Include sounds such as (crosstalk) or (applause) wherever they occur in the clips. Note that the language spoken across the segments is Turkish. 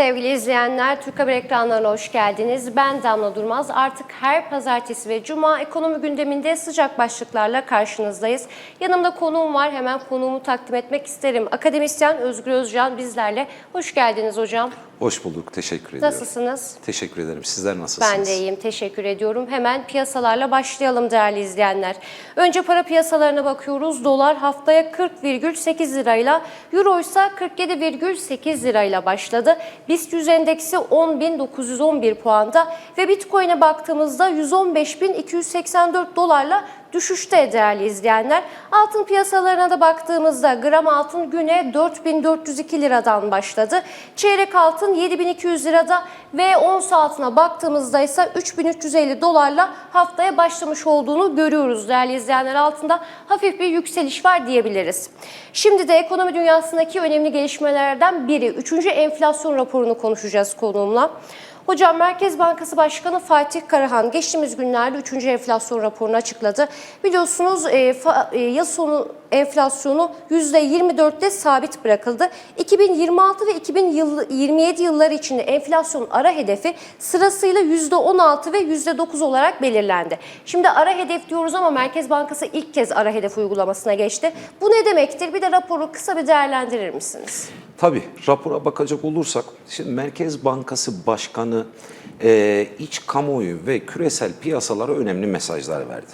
Sevgili izleyenler, Türk Haber ekranlarına hoş geldiniz. Ben Damla Durmaz. Artık her pazartesi ve cuma ekonomi gündeminde sıcak başlıklarla karşınızdayız. Yanımda konuğum var. Hemen konuğumu takdim etmek isterim. Akademisyen Özgür Özcan bizlerle. Hoş geldiniz hocam. Hoş bulduk. Teşekkür ediyorum. Nasılsınız? Teşekkür ederim. Sizler nasılsınız? Ben de iyiyim. Teşekkür ediyorum. Hemen piyasalarla başlayalım değerli izleyenler. Önce para piyasalarına bakıyoruz. Dolar haftaya 40,8 lirayla, Euro ise 47,8 lirayla başladı. BIST 100 endeksi 10.911 puanda ve Bitcoin'e baktığımızda 115.284 dolarla düşüşte değerli izleyenler. Altın piyasalarına da baktığımızda gram altın güne 4402 liradan başladı. Çeyrek altın 7200 lirada ve ons altına baktığımızda ise 3350 dolarla haftaya başlamış olduğunu görüyoruz değerli izleyenler. Altında hafif bir yükseliş var diyebiliriz. Şimdi de ekonomi dünyasındaki önemli gelişmelerden biri 3. enflasyon raporunu konuşacağız konuğumla. Hocam Merkez Bankası Başkanı Fatih Karahan geçtiğimiz günlerde 3. enflasyon raporunu açıkladı. Biliyorsunuz e, fa, e, yıl sonu enflasyonu %24'te sabit bırakıldı. 2026 ve 2027 yılları içinde enflasyon ara hedefi sırasıyla %16 ve %9 olarak belirlendi. Şimdi ara hedef diyoruz ama Merkez Bankası ilk kez ara hedef uygulamasına geçti. Bu ne demektir? Bir de raporu kısa bir değerlendirir misiniz? Tabii rapora bakacak olursak, şimdi Merkez Bankası Başkanı e, iç kamuoyu ve küresel piyasalara önemli mesajlar verdi.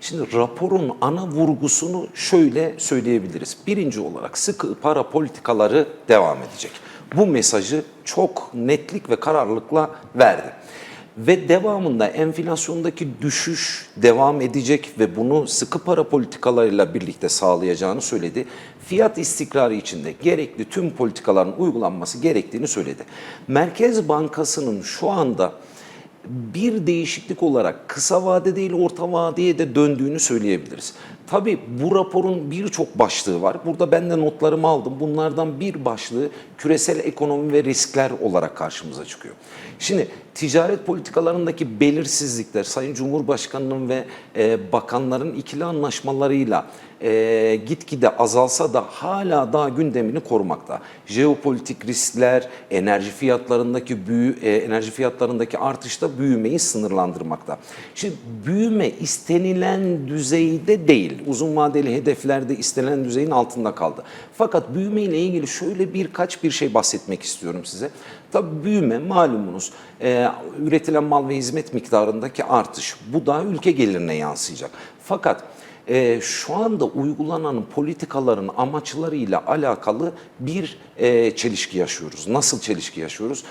Şimdi raporun ana vurgusunu şöyle söyleyebiliriz. Birinci olarak sıkı para politikaları devam edecek. Bu mesajı çok netlik ve kararlılıkla verdi. Ve devamında enflasyondaki düşüş devam edecek ve bunu sıkı para politikalarıyla birlikte sağlayacağını söyledi. Fiyat istikrarı içinde gerekli tüm politikaların uygulanması gerektiğini söyledi. Merkez Bankası'nın şu anda bir değişiklik olarak kısa vade değil orta vadeye de döndüğünü söyleyebiliriz. Tabii bu raporun birçok başlığı var. Burada ben de notlarımı aldım. Bunlardan bir başlığı küresel ekonomi ve riskler olarak karşımıza çıkıyor. Şimdi ticaret politikalarındaki belirsizlikler Sayın Cumhurbaşkanı'nın ve e, bakanların ikili anlaşmalarıyla e, gitgide azalsa da hala daha gündemini korumakta. Jeopolitik riskler, enerji fiyatlarındaki büyü, e, enerji fiyatlarındaki artışta büyümeyi sınırlandırmakta. Şimdi büyüme istenilen düzeyde değil. Uzun vadeli hedeflerde istenilen düzeyin altında kaldı. Fakat büyüme ile ilgili şöyle birkaç bir şey bahsetmek istiyorum size. Tabii büyüme malumunuz e, üretilen mal ve hizmet miktarındaki artış. Bu da ülke gelirine yansıyacak. Fakat e, şu anda uygulanan politikaların amaçlarıyla alakalı bir e, çelişki yaşıyoruz. Nasıl çelişki yaşıyoruz?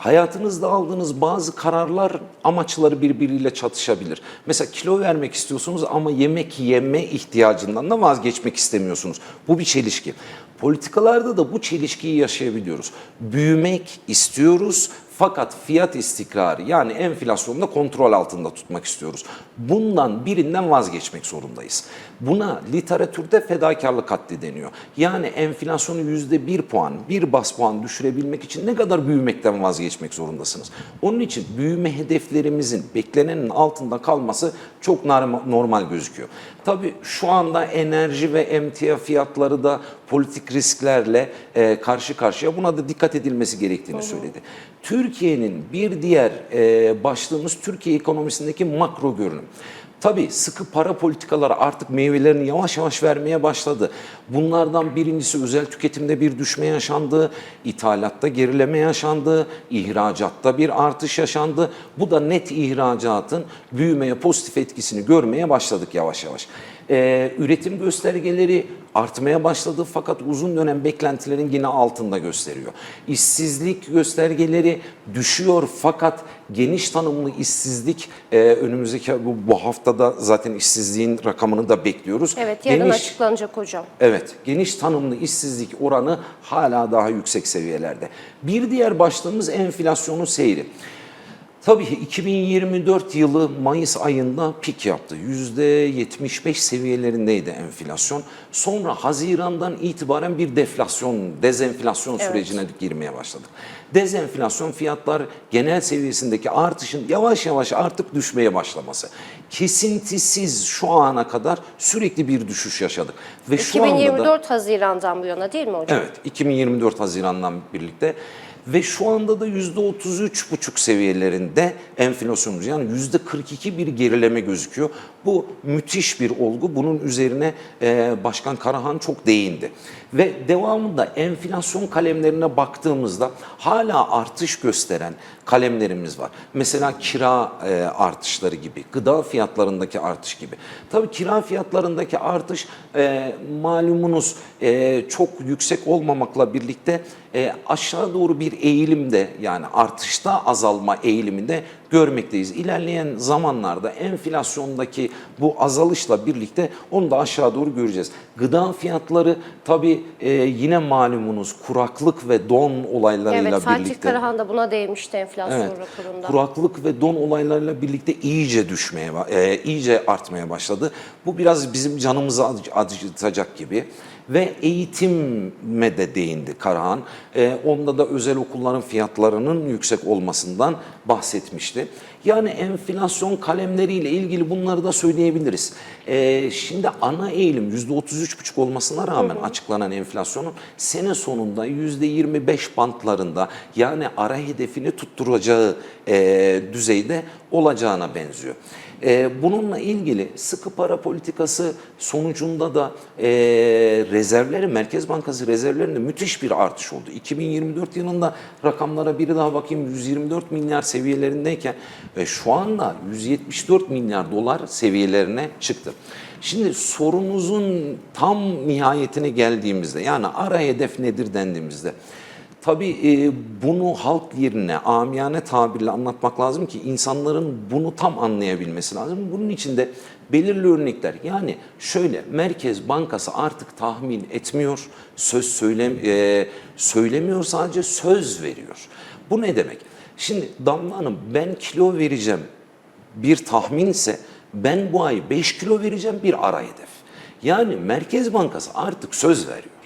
Hayatınızda aldığınız bazı kararlar amaçları birbiriyle çatışabilir. Mesela kilo vermek istiyorsunuz ama yemek yeme ihtiyacından da vazgeçmek istemiyorsunuz. Bu bir çelişki. Politikalarda da bu çelişkiyi yaşayabiliyoruz. Büyümek istiyoruz fakat fiyat istikrarı yani enflasyonu da kontrol altında tutmak istiyoruz. Bundan birinden vazgeçmek zorundayız. Buna literatürde fedakarlık haddi deniyor. Yani enflasyonu yüzde bir puan, bir bas puan düşürebilmek için ne kadar büyümekten vazgeçmek zorundasınız. Onun için büyüme hedeflerimizin beklenenin altında kalması çok normal gözüküyor. Tabii şu anda enerji ve emtia fiyatları da politik risklerle e, karşı karşıya. Buna da dikkat edilmesi gerektiğini söyledi. Türkiye'nin bir diğer e, başlığımız Türkiye ekonomisindeki makro görünüm. Tabii sıkı para politikaları artık meyvelerini yavaş yavaş vermeye başladı. Bunlardan birincisi özel tüketimde bir düşme yaşandı, ithalatta gerileme yaşandı, ihracatta bir artış yaşandı. Bu da net ihracatın büyümeye pozitif etkisini görmeye başladık yavaş yavaş. Ee, üretim göstergeleri artmaya başladı fakat uzun dönem beklentilerin yine altında gösteriyor. İşsizlik göstergeleri düşüyor fakat geniş tanımlı işsizlik e, önümüzdeki bu, bu haftada zaten işsizliğin rakamını da bekliyoruz. Evet yarın geniş, açıklanacak hocam. Evet, geniş tanımlı işsizlik oranı hala daha yüksek seviyelerde. Bir diğer başlığımız enflasyonun seyri. Tabii 2024 yılı Mayıs ayında pik yaptı. %75 seviyelerindeydi enflasyon. Sonra Haziran'dan itibaren bir deflasyon, dezenflasyon Evet. sürecine girmeye başladık. Dezenflasyon fiyatlar genel seviyesindeki artışın yavaş yavaş artık düşmeye başlaması. Kesintisiz şu ana kadar sürekli bir düşüş yaşadık. Ve şu anda da 2024 Haziran'dan bu yana değil mi hocam? Evet, 2024 Haziran'dan birlikte Ve şu anda da %33,5 seviyelerinde enflasyonumuz. Yani %42 bir gerileme gözüküyor. Bu müthiş bir olgu. Bunun üzerine e, Başkan Karahan çok değindi. Ve devamında enflasyon kalemlerine baktığımızda hala artış gösteren kalemlerimiz var. Mesela kira e, artışları gibi, gıda fiyatlarındaki artış gibi. Tabii kira fiyatlarındaki artış e, malumunuz e, çok yüksek olmamakla birlikte e, aşağı doğru bir eğilimde yani artışta azalma eğiliminde görmekteyiz. İlerleyen zamanlarda enflasyondaki bu azalışla birlikte onu da aşağı doğru göreceğiz. Gıda fiyatları tabii e, yine malumunuz kuraklık ve don olaylarıyla Evet Fatih birlikte. Karahan da buna değinmişti enflasyon Evet. raporunda. Kuraklık ve don olaylarıyla birlikte iyice düşmeye, e, iyice artmaya başladı. Bu biraz bizim canımızı acı- acıtacak gibi. Ve eğitime de değindi Karahan. E, onda da özel okulların fiyatlarının yüksek olmasından bahsetmişti. Yani enflasyon kalemleriyle ilgili bunları da söyleyebiliriz. E, şimdi ana eğilim %33,5 olmasına rağmen açıklanan enflasyonun sene sonunda %25 bantlarında yani ara hedefini tutturacağı e, düzeyde olacağına benziyor. E, bununla ilgili sıkı para politikası sonucunda da e, rezervleri, Merkez Bankası rezervlerinde müthiş bir artış oldu. 2024 yılında rakamlara bir daha bakayım 124 milyar seviyelerindeyken ve şu anda 174 milyar dolar seviyelerine çıktı. Şimdi sorunuzun tam nihayetine geldiğimizde yani ara hedef nedir dendiğimizde Tabii e, bunu halk yerine amiyane tabirle anlatmak lazım ki insanların bunu tam anlayabilmesi lazım. Bunun için de belirli örnekler yani şöyle Merkez Bankası artık tahmin etmiyor, söz söylem e, söylemiyor sadece söz veriyor. Bu ne demek? Şimdi Damla Hanım ben kilo vereceğim bir tahminse ben bu ay 5 kilo vereceğim bir ara hedef. Yani Merkez Bankası artık söz veriyor.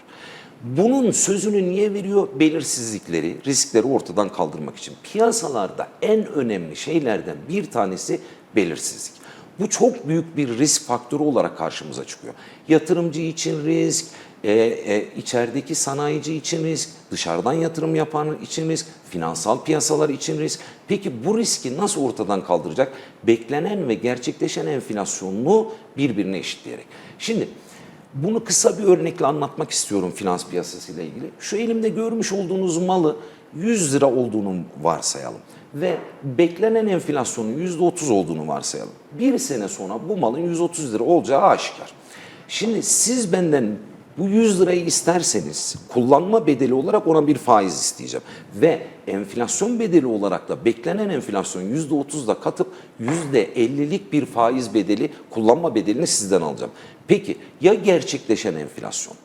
Bunun sözünü niye veriyor? Belirsizlikleri, riskleri ortadan kaldırmak için. Piyasalarda en önemli şeylerden bir tanesi belirsizlik. Bu çok büyük bir risk faktörü olarak karşımıza çıkıyor. Yatırımcı için risk, e, e, içerideki sanayici için risk, dışarıdan yatırım yapan için risk, finansal piyasalar için risk. Peki bu riski nasıl ortadan kaldıracak? Beklenen ve gerçekleşen enflasyonunu birbirine eşitleyerek. Şimdi bunu kısa bir örnekle anlatmak istiyorum finans piyasasıyla ilgili. Şu elimde görmüş olduğunuz malı 100 lira olduğunu varsayalım ve beklenen enflasyonun %30 olduğunu varsayalım. Bir sene sonra bu malın 130 lira olacağı aşikar. Şimdi siz benden bu 100 lirayı isterseniz kullanma bedeli olarak ona bir faiz isteyeceğim. Ve enflasyon bedeli olarak da beklenen enflasyon %30'da katıp %50'lik bir faiz bedeli kullanma bedelini sizden alacağım. Peki ya gerçekleşen enflasyon?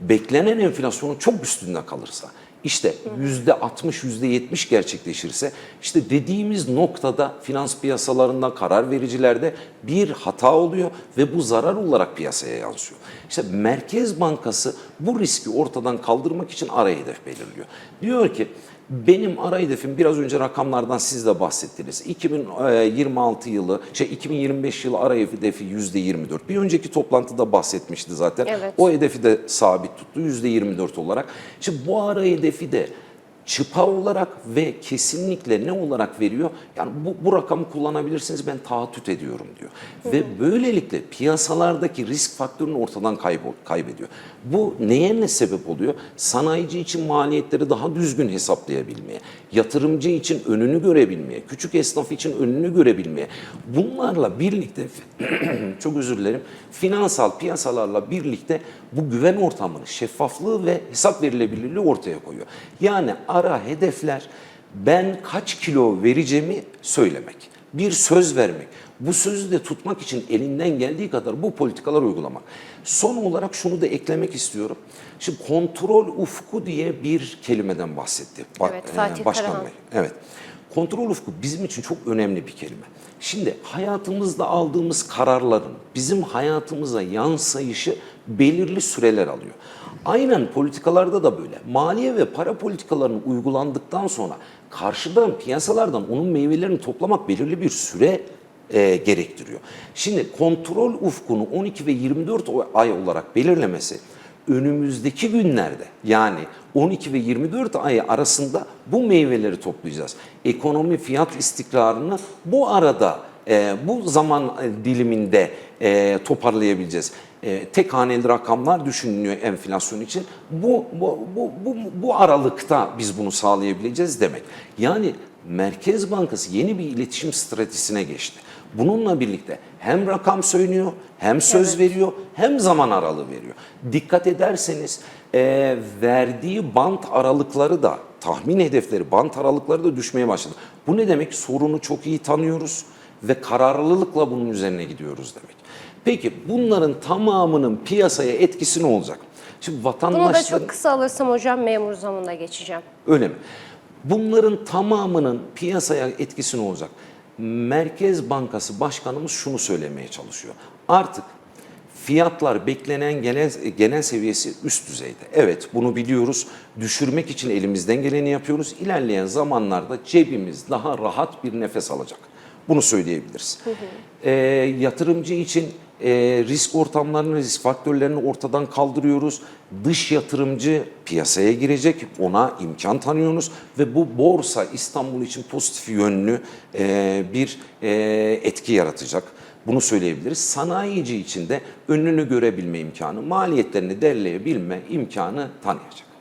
Beklenen enflasyonun çok üstünde kalırsa işte yüzde 60, yüzde 70 gerçekleşirse işte dediğimiz noktada finans piyasalarında, karar vericilerde bir hata oluyor ve bu zarar olarak piyasaya yansıyor. İşte Merkez Bankası bu riski ortadan kaldırmak için ara hedef belirliyor. Diyor ki benim ara hedefim biraz önce rakamlardan siz de bahsettiniz. 2026 yılı, şey 2025 yılı ara hedefi %24. Bir önceki toplantıda bahsetmişti zaten. Evet. O hedefi de sabit tuttu %24 olarak. Şimdi bu ara hedefi de çıpa olarak ve kesinlikle ne olarak veriyor? Yani bu, bu rakamı kullanabilirsiniz ben taahhüt ediyorum diyor. Ve böylelikle piyasalardaki risk faktörünü ortadan kaybol, kaybediyor. Bu neye ne sebep oluyor? Sanayici için maliyetleri daha düzgün hesaplayabilmeye, yatırımcı için önünü görebilmeye, küçük esnaf için önünü görebilmeye. Bunlarla birlikte (clears throat) çok özür dilerim. Finansal piyasalarla birlikte bu güven ortamını, şeffaflığı ve hesap verilebilirliği ortaya koyuyor. Yani ara hedefler ben kaç kilo vereceğimi söylemek, bir söz vermek. Bu sözü de tutmak için elinden geldiği kadar bu politikalar uygulamak. Son olarak şunu da eklemek istiyorum. Şimdi kontrol ufku diye bir kelimeden bahsetti. Ba- Evet, e, Başkan Karahan. Bey. Evet. Kontrol ufku bizim için çok önemli bir kelime. Şimdi hayatımızda aldığımız kararların bizim hayatımıza yansıyışı belirli süreler alıyor. Aynen politikalarda da böyle. Maliye ve para politikalarının uygulandıktan sonra karşıdan piyasalardan onun meyvelerini toplamak belirli bir süre e, gerektiriyor. Şimdi kontrol ufkunu 12 ve 24 ay olarak belirlemesi önümüzdeki günlerde yani 12 ve 24 ayı arasında bu meyveleri toplayacağız. Ekonomi fiyat istikrarını bu arada e, bu zaman e, diliminde e, toparlayabileceğiz. E, tek haneli rakamlar düşünülüyor enflasyon için. Bu, bu, bu, bu, bu aralıkta biz bunu sağlayabileceğiz demek. Yani Merkez Bankası yeni bir iletişim stratejisine geçti. Bununla birlikte hem rakam söylüyor, hem söz veriyor, hem zaman aralığı veriyor. Dikkat ederseniz e, verdiği bant aralıkları da, tahmin hedefleri, bant aralıkları da düşmeye başladı. Bu ne demek? Sorunu çok iyi tanıyoruz ve kararlılıkla bunun üzerine gidiyoruz demek. Peki bunların tamamının piyasaya etkisi ne olacak? Şimdi Bunu da çok kısa alırsam hocam memur zamına geçeceğim. Öyle mi? Bunların tamamının piyasaya etkisi ne olacak? Merkez Bankası Başkanımız şunu söylemeye çalışıyor. Artık fiyatlar beklenen genel, genel seviyesi üst düzeyde. Evet bunu biliyoruz. Düşürmek için elimizden geleni yapıyoruz. İlerleyen zamanlarda cebimiz daha rahat bir nefes alacak. Bunu söyleyebiliriz. Ee, yatırımcı için e, risk ortamlarını, risk faktörlerini ortadan kaldırıyoruz. Dış yatırımcı piyasaya girecek, ona imkan tanıyoruz ve bu borsa İstanbul için pozitif yönlü e, bir e, etki yaratacak. Bunu söyleyebiliriz. Sanayici için de önünü görebilme imkanı, maliyetlerini derleyebilme imkanı tanıyacak.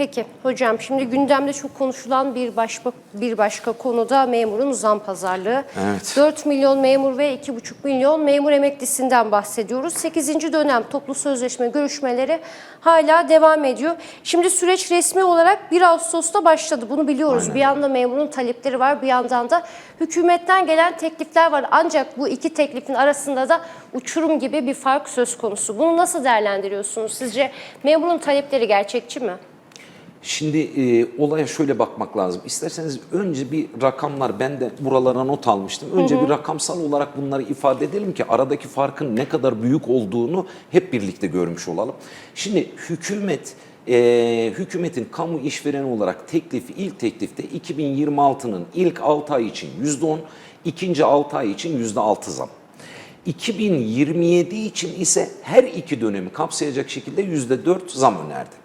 Peki hocam şimdi gündemde çok konuşulan bir başka bir başka konuda memurun zam pazarlığı. Evet. 4 milyon memur ve 2,5 milyon memur emeklisinden bahsediyoruz. 8. dönem toplu sözleşme görüşmeleri hala devam ediyor. Şimdi süreç resmi olarak 1 Ağustos'ta başladı. Bunu biliyoruz. Aynen bir yanda memurun talepleri var, bir yandan da hükümetten gelen teklifler var. Ancak bu iki teklifin arasında da uçurum gibi bir fark söz konusu. Bunu nasıl değerlendiriyorsunuz? Sizce memurun talepleri gerçekçi mi? Şimdi e, olaya şöyle bakmak lazım. İsterseniz önce bir rakamlar, ben de buralara not almıştım. Önce bir rakamsal olarak bunları ifade edelim ki aradaki farkın ne kadar büyük olduğunu hep birlikte görmüş olalım. Şimdi hükümet, e, hükümetin kamu işvereni olarak teklifi, ilk teklifte 2026'nın ilk 6 ay için %10, ikinci 6 ay için %6 zam. 2027 için ise her iki dönemi kapsayacak şekilde %4 zam önerdi.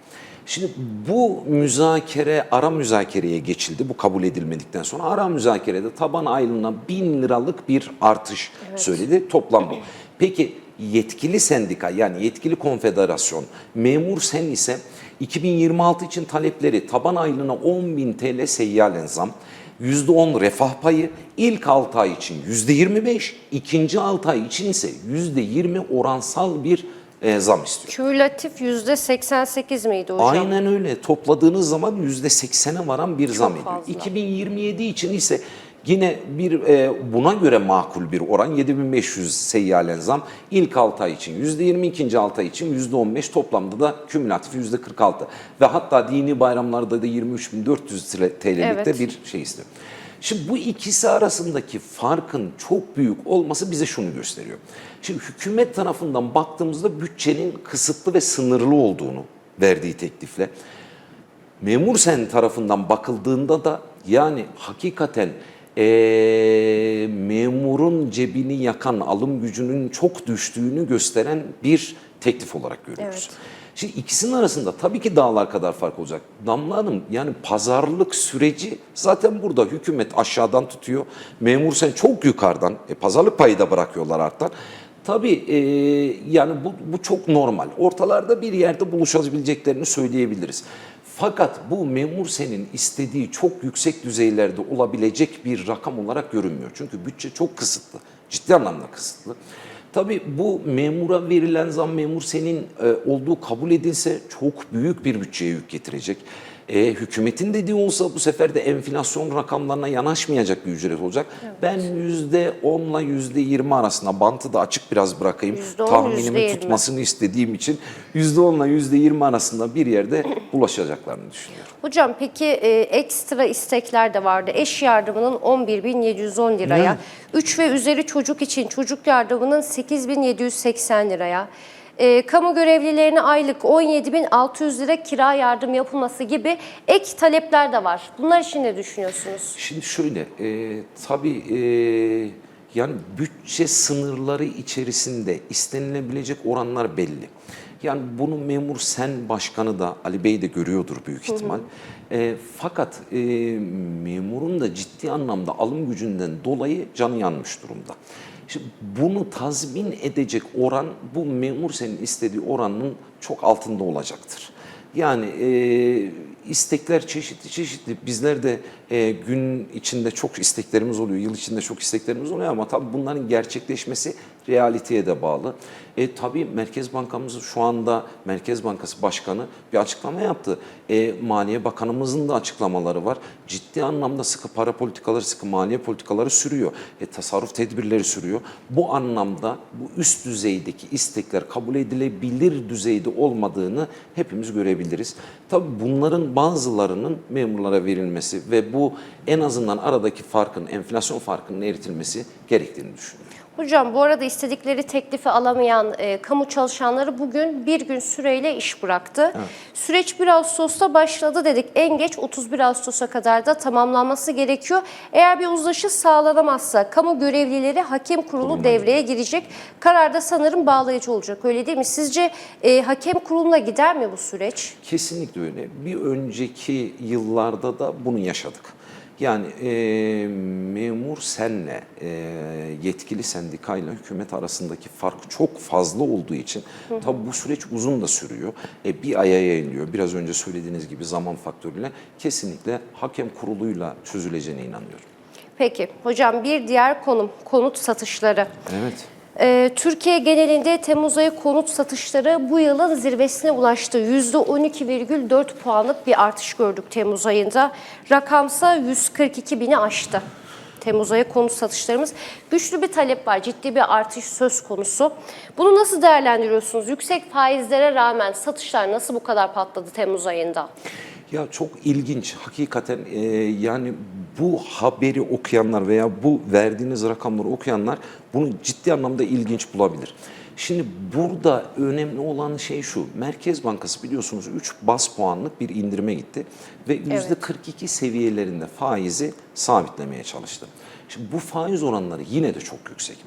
Şimdi bu müzakere, ara müzakereye geçildi. Bu kabul edilmedikten sonra ara müzakerede taban aylığına 1000 liralık bir artış söyledi. Toplam. Peki yetkili sendika yani yetkili konfederasyon, memur sen ise 2026 için talepleri taban aylığına 10.000 TL seyyalen zam, %10 refah payı, ilk 6 ay için %25, ikinci 6 ay için ise %20 oransal bir e, zam istiyor. Kümülatif %88 miydi hocam? Aynen öyle. Topladığınız zaman %80'e varan bir zam ediyor. fazla. 2027 için ise yine bir e, buna göre makul bir oran 7500 seyyalen zam. İlk 6 ay için %20, ikinci 6 ay için %15 toplamda da kümülatif %46. Ve hatta dini bayramlarda da 23.400 TL'likte Evet. bir şey istiyor. Şimdi bu ikisi arasındaki farkın çok büyük olması bize şunu gösteriyor. Şimdi hükümet tarafından baktığımızda bütçenin kısıtlı ve sınırlı olduğunu verdiği teklifle memur sen tarafından bakıldığında da yani hakikaten eee, memurun cebini yakan alım gücünün çok düştüğünü gösteren bir teklif olarak görüyoruz. Evet. Şimdi ikisinin arasında tabii ki dağlar kadar fark olacak. Damla Hanım yani pazarlık süreci zaten burada hükümet aşağıdan tutuyor. Memur sen çok yukarıdan e, pazarlık payı da bırakıyorlar arttan. Tabii e, yani bu, bu çok normal. Ortalarda bir yerde buluşabileceklerini söyleyebiliriz. Fakat bu memur senin istediği çok yüksek düzeylerde olabilecek bir rakam olarak görünmüyor. Çünkü bütçe çok kısıtlı, ciddi anlamda kısıtlı. Tabii bu memura verilen zam memur senin e, olduğu kabul edilse çok büyük bir bütçeye yük getirecek. E, hükümetin dediği olsa bu sefer de enflasyon rakamlarına yanaşmayacak bir ücret olacak. Ben yüzde 10'la yüzde 20 arasında bantı da açık biraz bırakayım. %10, Tahminimi %20. tutmasını istediğim için yüzde 10'la yüzde 20 arasında bir yerde (clears throat) ulaşacaklarını düşünüyorum. Hocam peki e, ekstra istekler de vardı. Eş yardımının 11.710 liraya, 3 ve üzeri çocuk için çocuk yardımının 8.780 liraya, e, kamu görevlilerine aylık 17.600 lira kira yardım yapılması gibi ek talepler de var. Bunlar için ne düşünüyorsunuz? Şimdi şöyle, e, tabii e, yani bütçe sınırları içerisinde istenilebilecek oranlar belli. Yani bunu memur sen başkanı da Ali Bey de görüyordur büyük ihtimal. E, fakat e, memurun da ciddi anlamda alım gücünden dolayı canı yanmış durumda. Şimdi bunu tazmin edecek oran bu memur senin istediği oranın çok altında olacaktır. Yani e, istekler çeşitli çeşitli. Bizler de e, gün içinde çok isteklerimiz oluyor, yıl içinde çok isteklerimiz oluyor ama tabii bunların gerçekleşmesi realiteye de bağlı. E, tabii Merkez Bankamız şu anda Merkez Bankası Başkanı bir açıklama yaptı. E, Maliye Bakanımızın da açıklamaları var. Ciddi anlamda sıkı para politikaları, sıkı maliye politikaları sürüyor. E, tasarruf tedbirleri sürüyor. Bu anlamda bu üst düzeydeki istekler kabul edilebilir düzeyde olmadığını hepimiz görebiliriz. Tabii bunların bazılarının memurlara verilmesi ve bu en azından aradaki farkın, enflasyon farkının eritilmesi gerektiğini düşünüyorum. Hocam bu arada istedikleri teklifi alamayan e, kamu çalışanları bugün bir gün süreyle iş bıraktı. Süreç 1 Ağustos'ta başladı dedik. En geç 31 Ağustos'a kadar da tamamlanması gerekiyor. Eğer bir uzlaşı sağlanamazsa kamu görevlileri hakem kurulu devreye girecek. Karar da sanırım bağlayıcı olacak öyle değil mi? Sizce e, hakem kuruluna gider mi bu süreç? Kesinlikle öyle. Bir önceki yıllarda da bunu yaşadık. Yani e, memur senle e, yetkili sendikayla hükümet arasındaki fark çok fazla olduğu için tabi bu süreç uzun da sürüyor. E, bir aya yayılıyor. Biraz önce söylediğiniz gibi zaman faktörüyle kesinlikle hakem kuruluyla çözüleceğine inanıyorum. Peki hocam bir diğer konum konut satışları. Evet. Ee, Türkiye genelinde Temmuz ayı konut satışları bu yılın zirvesine ulaştı. %12,4 puanlık bir artış gördük Temmuz ayında. Rakamsa 142 bini aştı. Temmuz ayı konut satışlarımız. Güçlü bir talep var, ciddi bir artış söz konusu. Bunu nasıl değerlendiriyorsunuz? Yüksek faizlere rağmen satışlar nasıl bu kadar patladı Temmuz ayında? Ya çok ilginç. Hakikaten e, yani bu haberi okuyanlar veya bu verdiğiniz rakamları okuyanlar bunu ciddi anlamda ilginç bulabilir. Şimdi burada önemli olan şey şu. Merkez Bankası biliyorsunuz 3 bas puanlık bir indirime gitti ve %42 seviyelerinde faizi sabitlemeye çalıştı. Şimdi bu faiz oranları yine de çok yüksek.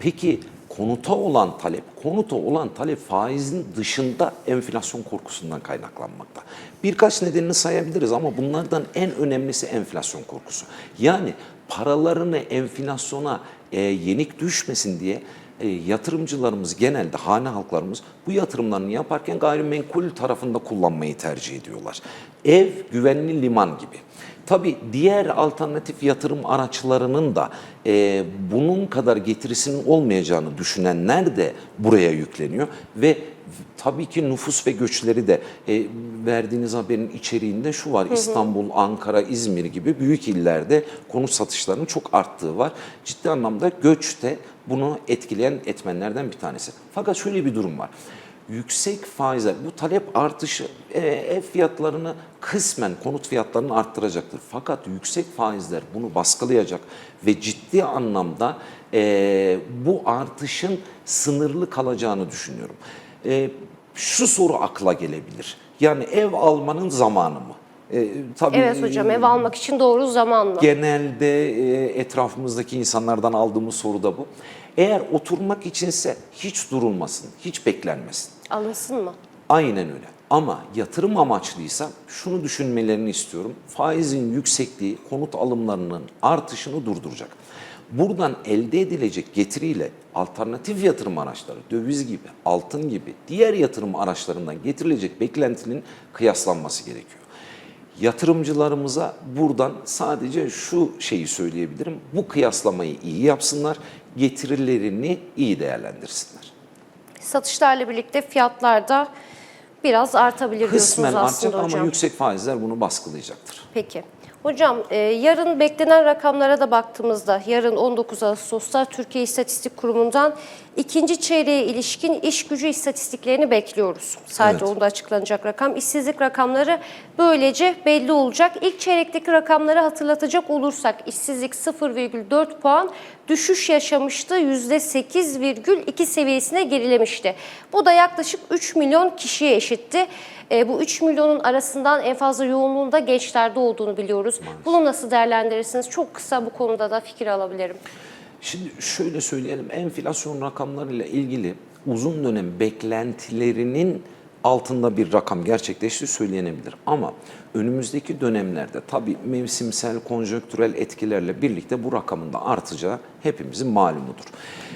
Peki konuta olan talep, konuta olan talep faizin dışında enflasyon korkusundan kaynaklanmakta. Birkaç nedenini sayabiliriz ama bunlardan en önemlisi enflasyon korkusu. Yani paralarını enflasyona e, yenik düşmesin diye e, yatırımcılarımız genelde hane halklarımız bu yatırımlarını yaparken gayrimenkul tarafında kullanmayı tercih ediyorlar. Ev güvenli liman gibi. Tabii diğer alternatif yatırım araçlarının da e, bunun kadar getirisinin olmayacağını düşünenler de buraya yükleniyor ve tabii ki nüfus ve göçleri de e, verdiğiniz haberin içeriğinde şu var İstanbul, Ankara, İzmir gibi büyük illerde konut satışlarının çok arttığı var. Ciddi anlamda göç de bunu etkileyen etmenlerden bir tanesi. Fakat şöyle bir durum var yüksek faizler, bu talep artışı e, ev fiyatlarını kısmen konut fiyatlarını arttıracaktır. Fakat yüksek faizler bunu baskılayacak ve ciddi anlamda e, bu artışın sınırlı kalacağını düşünüyorum. E, şu soru akla gelebilir. Yani ev almanın zamanı mı? E, tabii, Evet hocam ev almak için doğru zaman mı? Genelde e, etrafımızdaki insanlardan aldığımız soru da bu. Eğer oturmak içinse hiç durulmasın, hiç beklenmesin. Alınsın mı? Aynen öyle. Ama yatırım amaçlıysa şunu düşünmelerini istiyorum. Faizin yüksekliği konut alımlarının artışını durduracak. Buradan elde edilecek getiriyle alternatif yatırım araçları, döviz gibi, altın gibi diğer yatırım araçlarından getirilecek beklentinin kıyaslanması gerekiyor. Yatırımcılarımıza buradan sadece şu şeyi söyleyebilirim. Bu kıyaslamayı iyi yapsınlar, getirilerini iyi değerlendirsinler. Satışlarla birlikte fiyatlar da biraz artabilir Kısmen diyorsunuz artacak aslında ama hocam. yüksek faizler bunu baskılayacaktır. Peki. Hocam e, yarın beklenen rakamlara da baktığımızda yarın 19 Ağustos'ta Türkiye İstatistik Kurumu'ndan ikinci çeyreğe ilişkin iş gücü istatistiklerini bekliyoruz. Sadece Evet. onda açıklanacak rakam. İşsizlik rakamları böylece belli olacak. İlk çeyrekteki rakamları hatırlatacak olursak işsizlik 0,4 puan düşüş yaşamıştı. %8,2 seviyesine gerilemişti. Bu da yaklaşık 3 milyon kişiye eşitti. E, bu 3 milyonun arasından en fazla yoğunluğun da gençlerde olduğunu biliyoruz. Bunu nasıl değerlendirirsiniz? Çok kısa bu konuda da fikir alabilirim. Şimdi şöyle söyleyelim, enflasyon rakamlarıyla ilgili uzun dönem beklentilerinin altında bir rakam gerçekleşti söylenebilir. Ama önümüzdeki dönemlerde tabii mevsimsel, konjonktürel etkilerle birlikte bu rakamın da artacağı hepimizin malumudur.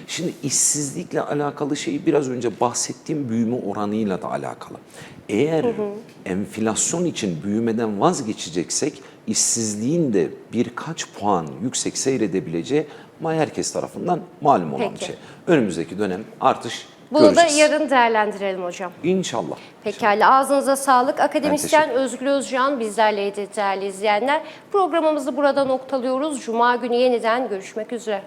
Şimdi işsizlikle alakalı şeyi biraz önce bahsettiğim büyüme oranıyla da alakalı. Eğer enflasyon için büyümeden vazgeçeceksek işsizliğin de birkaç puan yüksek seyredebileceği herkes tarafından malum olan bir Peki. şey. Önümüzdeki dönem artış Bunu göreceğiz. da yarın değerlendirelim hocam. İnşallah. Pekala ağzınıza sağlık. Akademisyen Özgür Özcan bizlerleydi değerli izleyenler. Programımızı burada noktalıyoruz. Cuma günü yeniden görüşmek üzere.